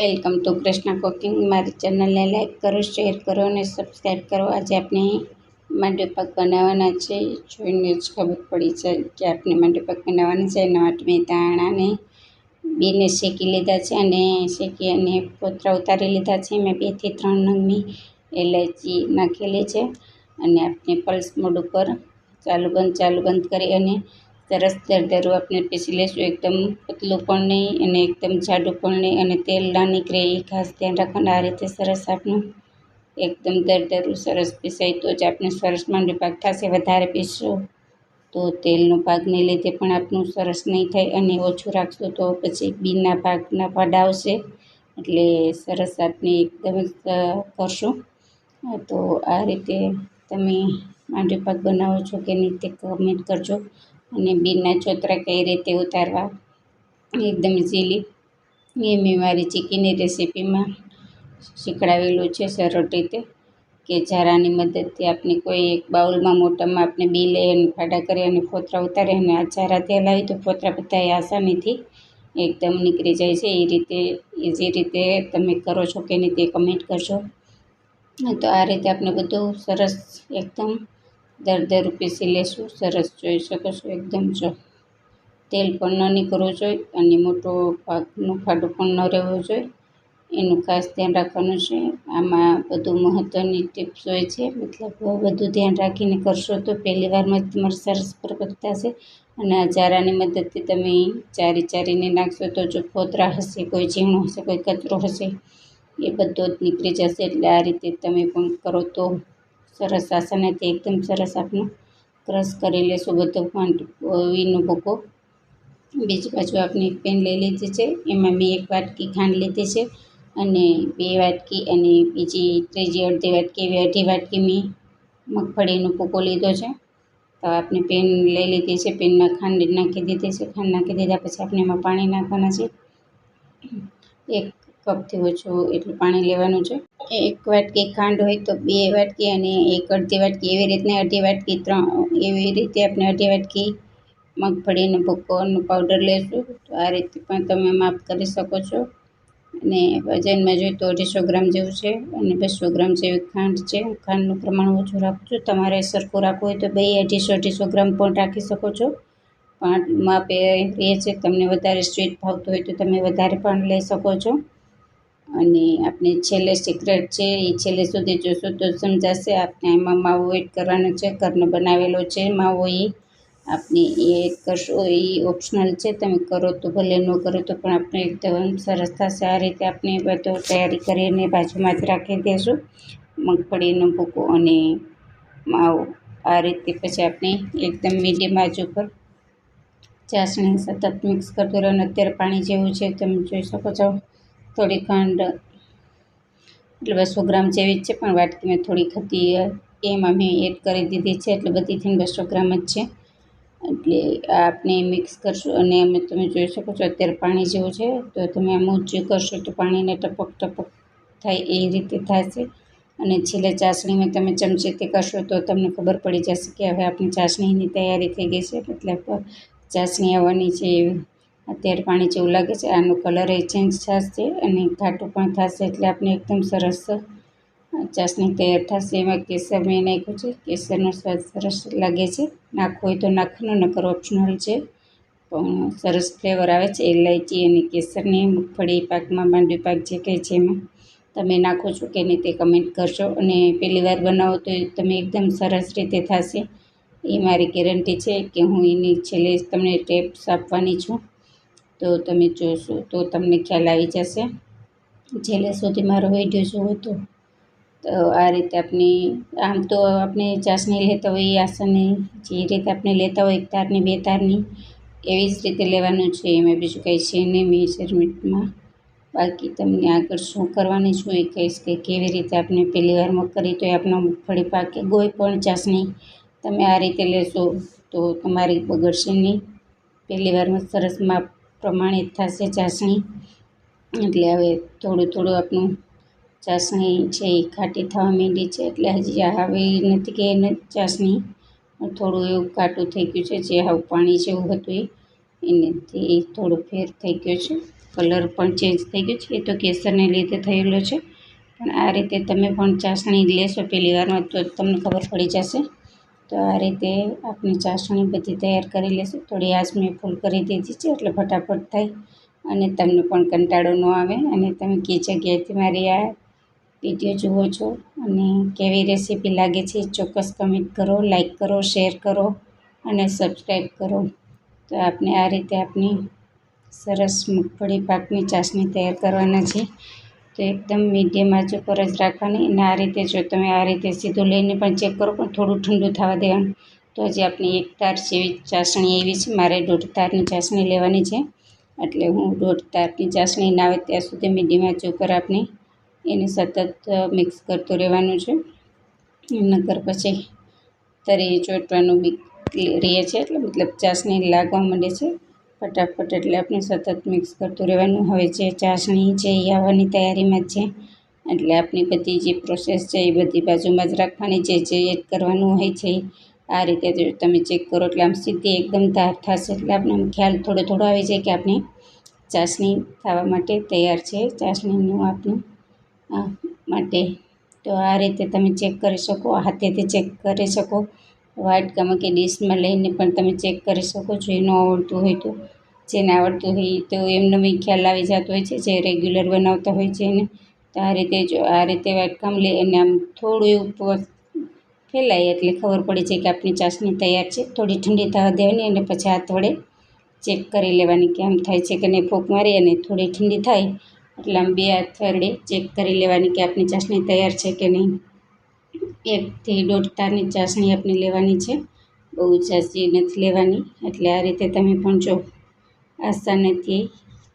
Welcome to Krishna cooking. મારી ચેનલને like કરો, શેર કરો અને સબસ્ક્રાઈબ કરો. આજે આપણે માંડવીપાક બનાવવાના છે. જોઈને જ ખબર પડી છે કે આપણે માંડવી પાક બનાવવાના છે. એના માટે મેં બેને શેકી લીધા છે અને શેકી અને પોતરા ઉતારી લીધા છે. મેં બેથી ત્રણ નંગની એલાયચી નાખેલી છે અને આપણે પલ્સ મોડ ઉપર ચાલુ બંધ ચાલુ બંધ કરી અને સરસ દરદરું આપણે પીસી લઈશું એકદમ પતલું પણ નહીં અને એકદમ જાડું પણ નહીં અને તેલ ના નીકળે એ ખાસ ધ્યાન રાખવાનું. આ રીતે સરસ આપણું એકદમ દરદરું સરસ પીસાય. તો જ આપણે સરસ માંડવી પાક થશે. વધારે પીસશું તો તેલનો પાકને લીધે પણ આપણું સરસ નહીં થાય અને ઓછું રાખશું તો પછી બીના પાકના પાડા આવશે. એટલે સરસ આપણે એકદમ કરશું. તો આ રીતે તમે માંડવી પાક બનાવો છો કે નહીં તે કમેન્ટ કરજો. અને બીના ચોતરા કઈ રીતે ઉતારવા? એકદમ ઇઝીલી એ મેં મારી ચીકીની રેસીપીમાં શીખડાવેલું છે સરળ રીતે કે ઝારાની મદદથી આપણે કોઈ એક બાઉલમાં મોટામાં આપણે બી લઈ અને ફાડા કરી અને ફોતરા ઉતારી અને આ ઝારા તેલ આવી તો ફોતરા બધા આસાનીથી એકદમ નીકળી જાય છે. એ રીતે ઇઝી રીતે તમે કરો છો કે નહીં તે કમેન્ટ કરશો તો આ રીતે આપણે બધું સરસ એકદમ દરદરું પીસી લેશું સરસ જોઈ શકો છો એકદમ જો. તેલ પણ ન નીકળવું જોઈએ અને મોટો પાકનું ફાડો પણ ન રહેવું જોઈએ. એનું ખાસ ધ્યાન રાખવાનું છે. આમાં બધું મહત્ત્વની ટિપ્સ હોય છે. મતલબ બધું ધ્યાન રાખીને કરશો તો પહેલી વારમાં જ તમારે સરસ પરફેક્ટ થશે. અને આ ચારાની મદદથી તમે ચારી ચારીને નાખશો તો જો ફોતરા હશે, કોઈ ઝીણું હશે, કોઈ કચરો હશે, એ બધો જ નીકળી જશે. એટલે આ રીતે તમે પણ કરો તો સરસ આસાનાથી એકદમ સરસ આપણે ક્રશ કરી લેશું બધો વીનો ભૂકો બીજી બાજુ આપણે એક પેન લઈ લીધી છે. એમાં મેં એક વાટકી ખાંડ લીધી છે અને બે વાટકી અને બીજી ત્રીજી અડધી વાટકી એવી અઢી વાટકી મેં મગફળીનો ભૂકો લીધો છે. તો આપણે પેન લઈ લીધી છે. પેનમાં ખાંડ નાખી દીધી છે. ખાંડ નાખી દીધા પછી આપણે એમાં પાણી નાખવાના છે. એક કપથી ઓછું એટલું પાણી લેવાનું છે. એક વાટકી ખાંડ હોય તો બે વાટકી અને એક અડધી વાટકી એવી રીતના અડધી વાટકી ત્રણ એવી રીતે આપણે અડધી વાટકી મગફળીનો ભૂકોનો પાવડર લેશું. તો આ રીતે પણ તમે માપ કરી શકો છો. અને વજનમાં જોઈએ તો અઢીસો ગ્રામ જેવું છે અને બસો ગ્રામ જેવી ખાંડ છે. ખાંડનું પ્રમાણ ઓછું રાખું છું તમારે સરખું રાખવું હોય તો બે અઢીસો અઢીસો ગ્રામ પણ રાખી શકો છો. પણ માપે એ છે, તમને વધારે સ્વીટ ભાવતું હોય તો તમે વધારે પણ લઈ શકો છો. અને આપણે છેલ્લે સિક્રેટ છે, એ છેલ્લે સુધી જોશો તો સમજાશે. આપણે એમાં માવો એડ કરવાનો છે, ઘરનો બનાવેલો છે માવો એ આપણે એ એડ કરશો, એ ઓપ્શનલ છે. તમે કરો તો ભલે, ન કરો તો પણ આપણે એકદમ સરસ થશે. આ રીતે આપણે બધો તૈયારી કરીને બાજુમાં જ રાખી દઈશું મગફળીનો ભૂકો અને માવો. આ રીતે પછી આપણે એકદમ મીડિયમ બાજુ ઉપર ચાસણી સતત મિક્સ કરતું રહેવાનું અત્યારે પાણી જેવું છે, તમે જોઈ શકો છો. થોડી ખાંડ, એટલે બસો ગ્રામ જેવી જ છે, પણ વાટકી મેં થોડીક હતી એમાં મેં એડ કરી દીધી છે, એટલે બધી થઈને બસો ગ્રામ જ છે. એટલે આપણે મિક્સ કરશું, અને અમે તમે જોઈ શકો છો, અત્યારે પાણી જેવું છે, તો તમે આમ ઊંચું કરશો તો પાણીને ટપક ટપક થાય એ રીતે થશે. અને છેલ્લે ચાસણીમાં તમે ચમચીથી કરશો તો તમને ખબર પડી જશે કે હવે આપણી ચાસણીની તૈયારી થઈ ગઈ છે મતલબ ચાસણી આવવાની છે એવી. અત્યારે પાણી જેવું લાગે છે. આનો કલર એ ચેન્જ થશે અને ઘાટું પણ થશે એટલે આપણે એકદમ સરસ ચાસણી તૈયાર થશે. એમાં કેસર મેં નાખ્યું છે. કેસરનો સ્વાદ સરસ લાગે છે. નાખવું હોય તો નાખવાનું, નકર ઓપ્શનલ છે. પણ સરસ ફ્લેવર આવે છે. ઇલાયચી અને કેસરની મગફળી, પાકમાં માંડવી પાક જે કંઈ છે એમાં તમે નાખો છો કે નહીં તે કમેન્ટ કરશો અને પહેલી વાર બનાવો તો તમે એકદમ સરસ રીતે થશે. એ મારી ગેરંટી છે કે હું એની છેલ્લે તમને ટેપ્સ આપવાની છું. તો તમે જોશો, તો તમને ખ્યાલ આવી જશે. છેલ્લે સુધી મારો વીડિયો જોવો તો તો આ રીતે આપણે આમ તો આપણે ચાસણી લેતા હોય એ આસનની, જે રીતે આપણે લેતા હોય એક તારની, બે તારની, એવી જ રીતે લેવાનું છે. એમાં બીજું કંઈ છે નહીં મેજરમેન્ટમાં બાકી તમને આગળ શું કરવાની છું એ કહીશ કે કેવી રીતે આપણે પહેલી વારમાં કરી તો એ આપણો મગફળી પાકે. કોઈ પણ ચાસણી તમે આ રીતે લેશો તો તમારી બગડશે નહીં. પહેલી વારમાં સરસ માપ પ્રમાણે થશે ચાસણી. એટલે હવે થોડું થોડું આપણું ચાસણી છે એ ખાટી થવા માંડી છે. એટલે હજી આવી નથી કે એને ચાસણી. થોડું એવું કાટું થઈ ગયું છે, જે હાવ પાણી જેવું હતું એ. એનેથી થોડું ફેર થઈ ગયો છે. કલર પણ ચેન્જ થઈ ગયો છે. એ તો કેસરને લીધે થયેલો છે. પણ આ રીતે તમે પણ ચાસણી લેશો પહેલી વારમાં તો તમને ખબર પડી જશે. તો આ રીતે આપણે ચાસણી બધી તૈયાર કરી લેશું. થોડી આજ ફૂલ કરી દીધી છે, એટલે ફટાફટ થાય અને તમને પણ કંટાળો ન આવે. અને તમે કઈ જગ્યાએથી મારી આ વીડિયો જુઓ છો અને કેવી રેસીપી લાગે છે, ચોક્કસ કમેન્ટ કરો, લાઈક કરો, શેર કરો અને સબસ્ક્રાઈબ કરો. તો આપણે આ રીતે આપણી સરસ મગફળી પાકની ચાસણી તૈયાર કરવાના છે. તો એકદમ મીડિયમ આંચ ઉપર જ રાખવાની અને આ રીતે જો તમે આ રીતે સીધું લઈને પણ ચેક કરો પણ થોડું ઠંડુ થવા દેવાનું. તો હજી આપણી એક તાર જેવી ચાસણી એવી છે. મારે દોઢ તારની ચાસણી લેવાની છે. એટલે હું દોઢ તારની ચાસણી ના આવે ત્યાં સુધી મીડિયમ આંચ ઉપર આપણે એને સતત મિક્સ કરતું રહેવાનું છે. નકર પછી તરી ચોંટવાનું બી રહે છે. એટલે મતલબ ચાસણી લાગવા માંડે છે. ફટાફટ એટલે આપણે સતત મિક્સ કરતું રહેવાનું. હવે જે ચાસણી છે એ આવવાની તૈયારીમાં છે. એટલે આપણી બધી જે પ્રોસેસ છે એ બધી બાજુમાં જ રાખવાની. જે જે એડ કરવાનું હોય છે, આ રીતે તમે ચેક કરો એટલે આમ સીધી એકદમ ધાર થશે. એટલે આપણે ખ્યાલ થોડો થોડો આવી જાય કે આપણે ચાસણી થવા માટે તૈયાર છે. ચાસણીનું આપણું માટે. તો આ રીતે તમે ચેક કરી શકો હાથેથી ચેક કરી શકો. વાટકામાં કે ડીશમાં લઈને પણ તમે ચેક કરી શકો જો ન આવડતું હોય તો. જેને આવડતું હોય તો એમને બી ખ્યાલ આવી જતો હોય છે, જે રેગ્યુલર બનાવતા હોય છે એને. તો આ રીતે જો, આ રીતે વાટકામાં લઈ અને આમ થોડું એવું ફેલાય એટલે ખબર પડી છે કે આપણી ચાસણી તૈયાર છે. થોડી ઠંડી થવા દેવાની અને પછી હાથ વડે ચેક કરી લેવાની કે આમ થાય છે કે નહીં. ફૂંક મારી અને થોડી ઠંડી થાય એટલે આમ બે હાથ વડે ચેક કરી લેવાની કે આપણી ચાસણી તૈયાર છે કે નહીં. એકથી દોઢ તારની ચાસણી આપણે લેવાની છે. બહુ ઝાઝી નથી લેવાની. એટલે આ રીતે તમે પણ જો આસાનીથી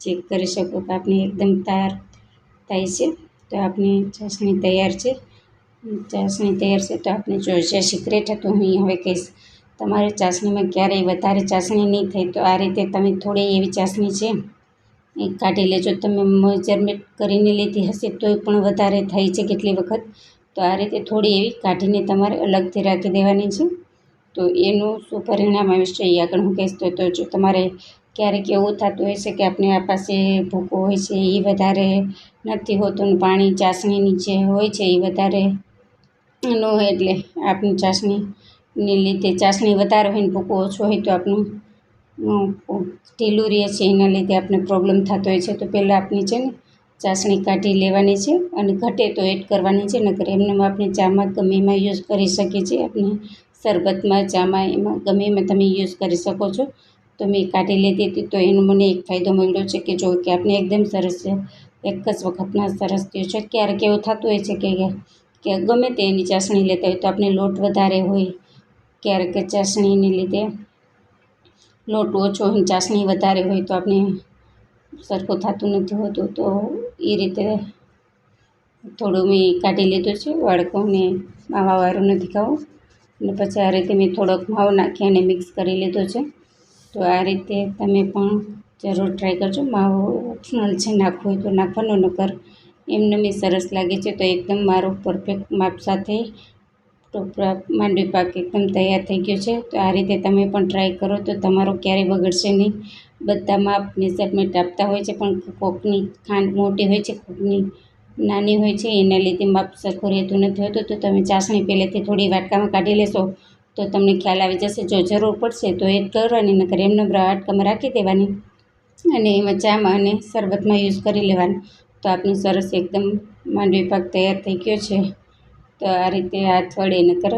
ચેક કરી શકો કે આપણી એકદમ તાર થાય છે. તો આપણી ચાસણી તૈયાર છે. ચાસણી તૈયાર છે તો આપણે જો જે સિક્રેટ હતું હું હવે કહીશ. તમારી ચાસણીમાં ક્યારેય વધારે ચાસણી નહીં થાય તો આ રીતે તમે થોડી એવી ચાસણી છે. એ કાઢી લેજો. તમે મેજરમેન્ટ કરીને લીધી હશે તોય પણ વધારે થાય છે કેટલી વખત. તો આ રીતે થોડી એવી કાઢીને તમારે અલગથી રાખી દેવાની છે. તો એનું શું પરિણામ આવે છે એ આગળ હું કહીશ. તો જો તમારે ક્યારેક એવું થતું હોય છે કે આપણે આ પાસે ભૂકો હોય છે એ વધારે નથી હોતું પાણી ચાસણી નીચે હોય છે એ વધારે ન હોય એટલે આપણી ચાસણીને લીધે ચાસણી વધારે હોય ને ભૂકો ઓછો હોય તો આપણું ઢીલું રહે છે, એના લીધે આપણે પ્રોબ્લેમ થતો હોય છે. તો પહેલાં આપણી છે ને ચાસણી કાઢી લેવાની છે અને ઘટે તો એડ કરવાની છે, નકર એમને આપણે ચામાં ગમે એમાં યુઝ કરી શકીએ છીએ. આપણે શરબતમાં, ચામાં, એમાં ગમે એમાં તમે યુઝ કરી શકો છો. તો મેં કાઢી લીધી હતી તો એનો મને એક ફાયદો મળ્યો છે કે જો કે આપણે એકદમ સરસ છે. એક જ વખતમાં સરસ થયું છે. ક્યારેક એવું થતું હોય છે કે કે ગમે તે એની ચાસણી લેતા હોય તો આપણે લોટ વધારે હોય. ક્યારેક ચાસણીને લીધે લોટ ઓછો ચાસણી વધારે હોય તો આપણે સરખું થતું નથી હોતું, તો એ રીતે થોડું મેં કાઢી લીધું છે વાળકોને માવાવાળું નથી ખાવું. અને પછી આ રીતે મેં થોડોક માવો નાખી અને મિક્સ કરી લીધો છે. તો આ રીતે તમે પણ જરૂર ટ્રાય કરજો. માવો ઓપ્શનલ છે, નાખવું હોય તો નાખવાનો, નકર એમને મેં સરસ લાગે છે, તો એકદમ મારો પરફેક્ટ માપ સાથે ટોપરા માંડવી પાક એકદમ તૈયાર થઈ ગયો છે. તો આ રીતે તમે પણ ટ્રાય કરો, તો તમારો ક્યારેય બગડશે નહીં. બધા માપ મેઝરમેન્ટ આપતા હોય છે, પણ કોકની ખાંડ મોટી હોય છે, કોકની નાની હોય છે, એના લીધે માપ સરખું રહેતું નથી હોતું. તો તમે ચાસણી પહેલેથી થોડી વાટકામાં કાઢી લેશો, તો તમને ખ્યાલ આવી જશે. જો જરૂર પડશે તો એડ કરવાની, નકર એમને વાટકામાં રાખી દેવાની અને એમાં ચામાં અને શરબતમાં યુઝ કરી લેવાનું. તો આપણું સરસ એકદમ માંડવી પાક તૈયાર થઈ ગયો છે. તો આ રીતે હાથ વડે નકર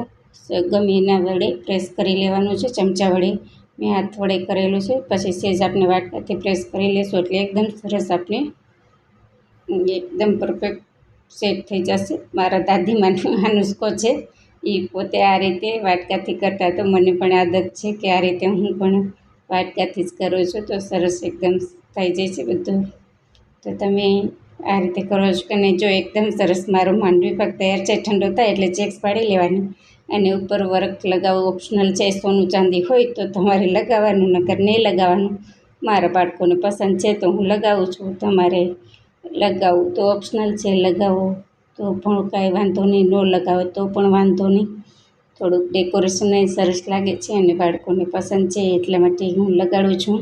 ગમે એના વડે પ્રેસ કરી લેવાનું છે, ચમચા વડે. મેં હાથ વડે કરેલું છે. પછી સેજ આપણે વાટકાથી પ્રેસ કરી લેશું એટલે એકદમ સરસ આપણે એકદમ પરફેક્ટ સેટ થઈ જશે. મારા દાદીમાનો આ નુસ્ખો છે. એ પોતે આ રીતે વાટકાથી કરતા તો મને પણ આદત છે કે આ રીતે હું પણ વાટકાથી જ કરું છું. તો સરસ એકદમ થઈ જાય છે બધું. તો તમે આ રીતે કરો છો અને જો એકદમ સરસ મારો માંડવી પાક તૈયાર છે, ઠંડો થાય એટલે ચેક્સ પાડી લેવાની. અને ઉપર વર્ક લગાવવું ઓપ્શનલ છે, સોનું ચાંદી હોય તો તમારે લગાવવાનું, નકર નહીં લગાવવાનું. મારા બાળકોને પસંદ છે તો હું લગાવું છું. તમારે લગાવું તો ઓપ્શનલ છે, લગાવો તો પણ કાંઈ વાંધો નહીં. ન લગાવો તો પણ વાંધો નહીં. થોડુંક ડેકોરેશન સરસ લાગે છે અને બાળકોને પસંદ છે, એટલા માટે હું લગાડું છું.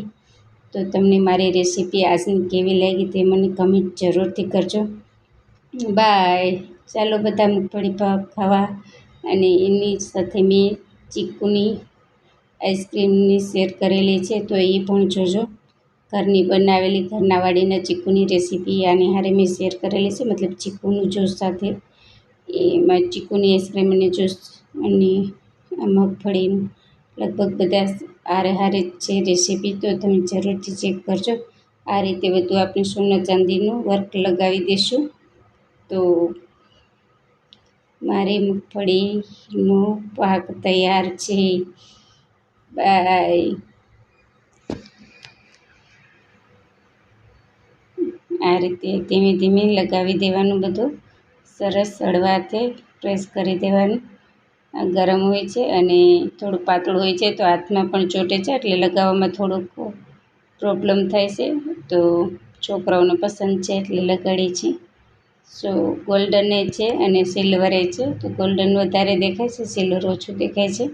તો તમને મારી રેસીપી આજની કેવી લાગી તે મને કમેન્ટ જરૂરથી કરજો. બાય ચાલો બધા મગફળી પાક ખાવા અને એની સાથે મેં ચીકુની આઈસ્ક્રીમની શેર કરેલી છે તો એ પણ જોજો. ઘરની બનાવેલી, ઘરના વાડીના ચીકુની રેસીપી આની હારે મેં શેર કરેલી છે, મતલબ ચીકુનું જ્યુસ સાથે. એમાં ચીકુની આઈસ્ક્રીમ અને જ્યુસ અને મગફળીનું લગભગ બધા હારે હારે જે રેસીપી તો તમે જરૂરથી ચેક કરજો. આ રીતે બધું આપણે સોના ચાંદીનું વર્ક લગાવી દઈશું તો મારી મગફળીનો પાક તૈયાર છે. બાય. આ રીતે ધીમે ધીમે લગાવી દેવાનું બધું. સરસ હળવાથી પ્રેસ કરી દેવાનું. ગરમ હોય છે અને થોડું પાતળું હોય છે, તો હાથમાં પણ ચોંટે છે, એટલે લગાવવામાં થોડુંક પ્રોબ્લેમ થાય છે. તો છોકરાઓને પસંદ છે, એટલે લગાડી છે સો ગોલ્ડને છે અને સિલ્વરે છે. તો ગોલ્ડન વધારે દેખાય છે સિલ્વર ઓછું દેખાય છે.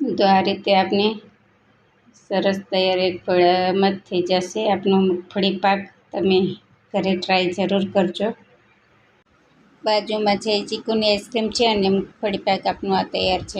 તો આ રીતે આપણે સરસ તૈયાર એક જ થઈ જશે. આપનો મગફળી પાક તમે ઘરે ટ્રાય જરૂર કરજો. બાજુમાં જે ચીકુની આઈસ્ક્રીમ છે અને મગફળી પાક આપણું આ તૈયાર છે.